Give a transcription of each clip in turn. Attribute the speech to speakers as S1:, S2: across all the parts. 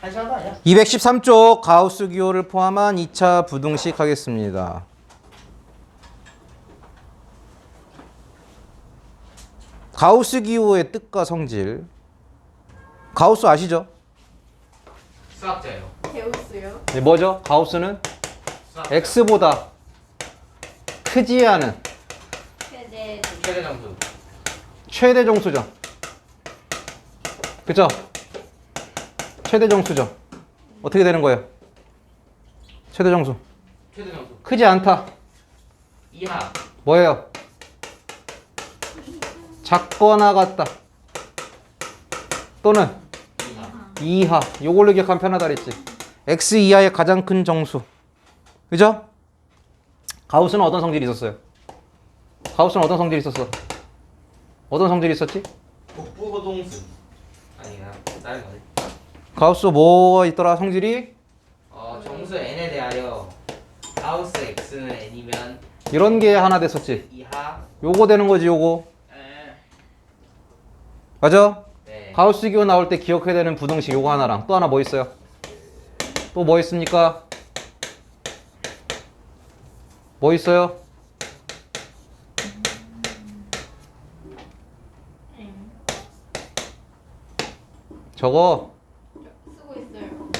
S1: 한 시간 아니야?
S2: 213쪽 가우스 기호를 포함한 2차 부등식 하겠습니다. 가우스 기호의 뜻과 성질. 가우스 아시죠?
S1: 수학자예요.
S3: 배웠어요.
S2: 네, 뭐죠? 가우스는
S1: 수학자.
S2: x보다 크지 않은
S3: 최대
S1: 최대 점수.
S2: 최대 정수죠. 그죠? 최대 정수죠. 어떻게 되는 거예요? 최대 정수.
S1: 최대 점수.
S2: 크지 않다.
S1: 이하.
S2: 뭐예요? 작거나 같다. 또는
S1: 이하.
S2: 이하. 요걸로 기억하면 편하다 그랬지. x 이하의 가장 큰 정수. 그죠? 가우스는 어떤 성질이 있었어요? 가우스는 어떤 성질이 있었어? 어떤 성질이 있었지?
S1: 북부고동수. 아니야. 다른 거지.
S2: 가우스 뭐가 있더라 성질이?
S1: 어, 정수 n에 대하여 가우스 x는 n이면
S2: 이런 게 하나 됐었지.
S1: 이하.
S2: 요거 되는 거지 요거. 맞아?
S1: 네.
S2: 가우스 기호 나올 때 기억해야 되는 부등식 요거 하나랑 또 하나 뭐 있어요? 또 뭐 있습니까? 뭐 있어요? 저거
S3: 쓰고 있어요.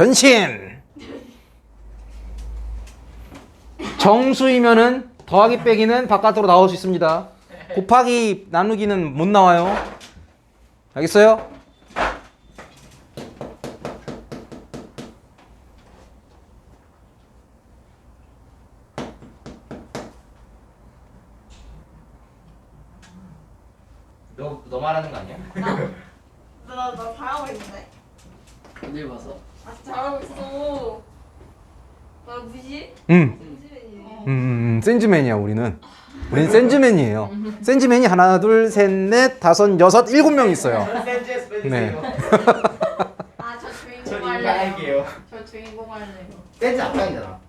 S2: 변신. 정수이면은 더하기 빼기는 바깥으로 나올 수 있습니다. 곱하기 나누기는 못 나와요. 알겠어요?
S1: 너, 너 말하는 거 아니야?
S3: 나나 나 잘하고 있는데.
S4: 어딜 봐서?
S3: 아 잘하고 있어. 나 무시?
S2: 응. 음, 음, 음, 센즈맨이야 우리는. 우리는 센즈맨이에요. 센즈맨이 하나, 둘, 셋, 넷, 다섯, 여섯, 일곱 명 있어요.
S1: 센즈에서 빼주세요.
S2: 네.
S3: 아저 주인공
S1: 전
S3: 할래요.
S1: 인간할게요.
S3: 저 주인공 할래요.
S1: 센즈 앞장이잖아.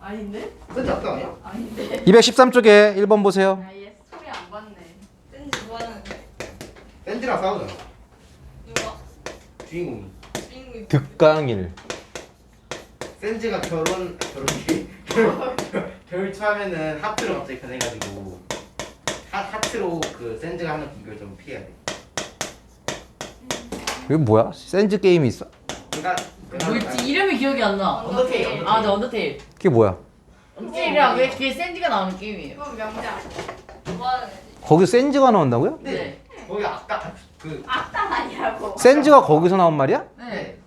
S3: 아닌데?
S1: 센즈 앞장 아니야?
S3: 아닌데.
S2: 213쪽에 1번 보세요.
S3: 아얘 소리 안 봤네. 뜬지 뭐 하는데?
S1: 센즈랑 싸우잖아.
S3: 누가?
S1: 주인공이.
S2: 득강일.
S1: 센즈가 결혼 결혼기 결- 결 처하면은 하트로 갑자기 변해가지고 하, 하트로 그 센즈가 하는 공격을 좀 피해야 돼.
S2: 이게 뭐야? 센즈 게임이 있어?
S1: 그러니까
S4: 뭐 있지? 이름이 기억이 안 나.
S1: 언더테일, 언더테일.
S4: 아, 네 언더테일.
S2: 그게 뭐야?
S4: 언더테일이랑 그게, 그게 샌디가 나오는 게임이에요.
S3: 이건 명작. 뭐 하는 애지?
S2: 거기서 센즈가 나온다고요?
S4: 네.
S1: 거기 아까 그
S3: 악당 아니라고.
S2: 센즈가 거기서 나온 말이야?
S4: 네.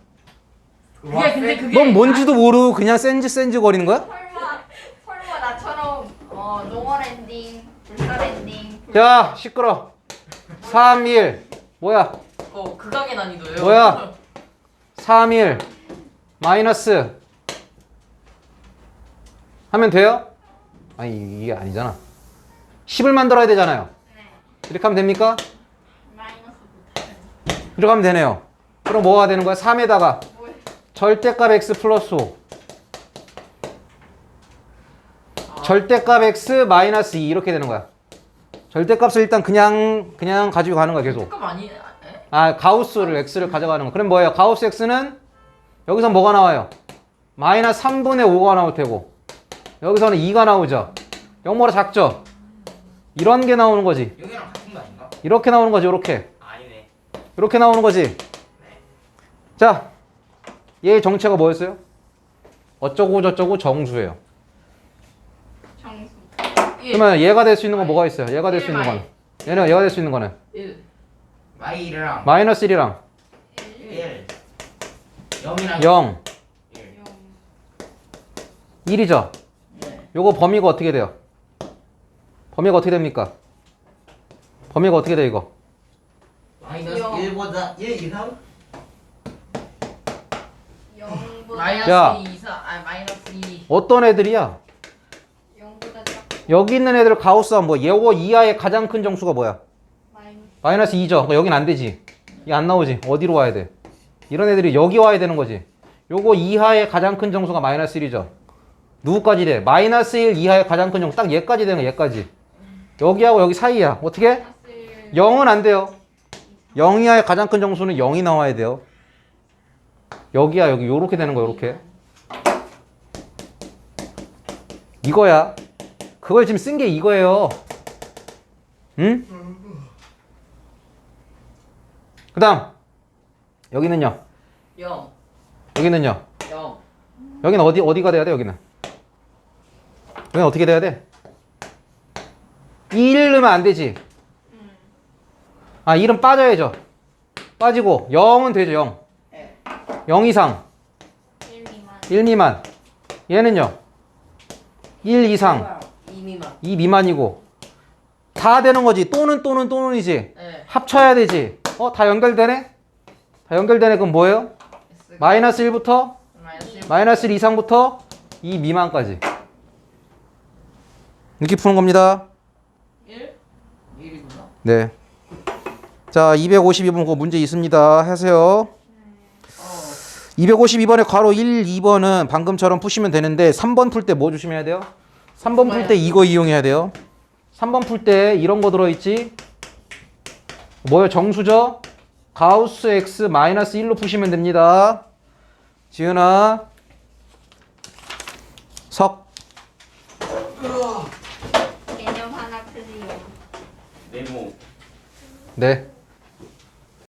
S1: 그
S4: 그게 근데 그게
S2: 넌 뭔지도 모르고 그냥 센즈 센즈 거리는 거야?
S3: 설마 설마 나처럼 어 농어 랜딩, 불사 랜딩. 불-
S2: 야 시끄러 3, 1 뭐야
S4: 어, 극악의 난이도예요.
S2: 뭐야? 3, 1 마이너스 하면 돼요? 아니 이게 아니잖아 10을 만들어야 되잖아요
S3: 네.
S2: 이렇게 하면 됩니까?
S3: 마이너스.
S2: 이렇게 하면 되네요 그럼 뭐가 되는 거야? 3에다가
S3: 뭐야?
S2: 절대값 x 플러스 5 절대값 x 마이너스 2 이렇게 되는 거야 절대값을 일단 그냥 그냥 가지고 가는 거야 계속
S4: 조금 아니. 에?
S2: 아 가우스를 x를 가져가는 거. 그럼 뭐예요? 가우스 x는 여기서 뭐가 나와요? 마이너스 3분의 5가 나올 테고 여기서는 2가 나오죠. 영모로 작죠? 이런 게 나오는 거지.
S1: 여기랑 같은 거 아닌가?
S2: 이렇게 나오는 거지. 이렇게.
S1: 아니네.
S2: 이렇게 나오는 거지. 자, 얘의 정체가 뭐였어요? 어쩌고 저쩌고 정수예요.
S3: 정수.
S4: 예.
S2: 그러면 얘가 될 수 있는 건 뭐가 있어요? 얘가 될 수 있는 거는 얘는 얘가 될 수 있는 거는
S4: 1.
S1: 마이랑
S2: 마이너스 1이랑
S1: 1 0이랑
S2: 0,
S1: 1
S2: 1이죠.
S4: 네.
S2: 요거 범위가 어떻게 돼요? 범위가 어떻게 됩니까? 범위가 어떻게 돼 이거?
S1: 마이너스
S3: 영.
S1: 1보다 1 이상?
S3: 영보다
S4: 마이너스
S2: 야.
S4: 2 이상. 아, 마이너스 2.
S2: 어떤 애들이야?
S3: 영보다 작고
S2: 여기 있는 애들 가우스가 뭐 요거 이하의 가장 큰 정수가 뭐야?
S3: 마이너스
S2: 마이너스 2죠. 그러니까 여긴 안 되지. 이안 나오지. 어디로 와야 돼? 이런 애들이 여기 와야 되는 거지. 요거 이하의 가장 큰 정수가 마이너스 1이죠. 누구까지 돼? 마이너스 1 이하의 가장 큰 정수. 딱 얘까지 되는 거 얘까지. 여기하고 여기 사이야. 어떻게?
S3: 마이너스
S2: 0은 안 돼요. 0 이하의 가장 큰 정수는 0이 나와야 돼요. 여기야 여기 요렇게 되는 거 요렇게. 이거야. 그걸 지금 쓴 게 이거예요. 응? 그 다음 여기는요.
S4: 0
S2: 여기는요.
S4: 0
S2: 여기는 어디 어디가 돼야 돼 여기는? 여기는 어떻게 돼야 돼? 1을 넣으면 안 되지. 아 1은 빠져야죠. 빠지고 0은 되죠 0.
S4: 네.
S2: 0 이상
S3: 1 미만
S2: 1 미만. 얘는요. 1 이상
S4: 2 미만
S2: 2 미만이고 다 되는 거지. 또는 또는 또는이지.
S4: 네
S2: 합쳐야 되지. 어 다 연결되네? 다 연결되네. 그럼 뭐예요?
S4: S
S2: 마이너스 1부터
S4: 마이너스 1
S2: 마이너스 1 이상부터 2 미만까지. 이렇게 푸는 겁니다.
S4: 1 1이구나
S2: 네. 자, 252번 그거 문제 있습니다. 하세요.
S4: 어
S2: 252번에 괄호 1, 2번은 방금처럼 푸시면 되는데 3번 풀 때 뭐 조심해야 돼요? 3번 풀 때 이거 이용해야 돼요. 3번 풀 때 이런 거 들어있지? 뭐요? 정수죠? 가우스 x 마이너스 1로 푸시면 됩니다. 지은아. 석.
S3: 개념 하나 클리어
S1: 네모
S2: 네.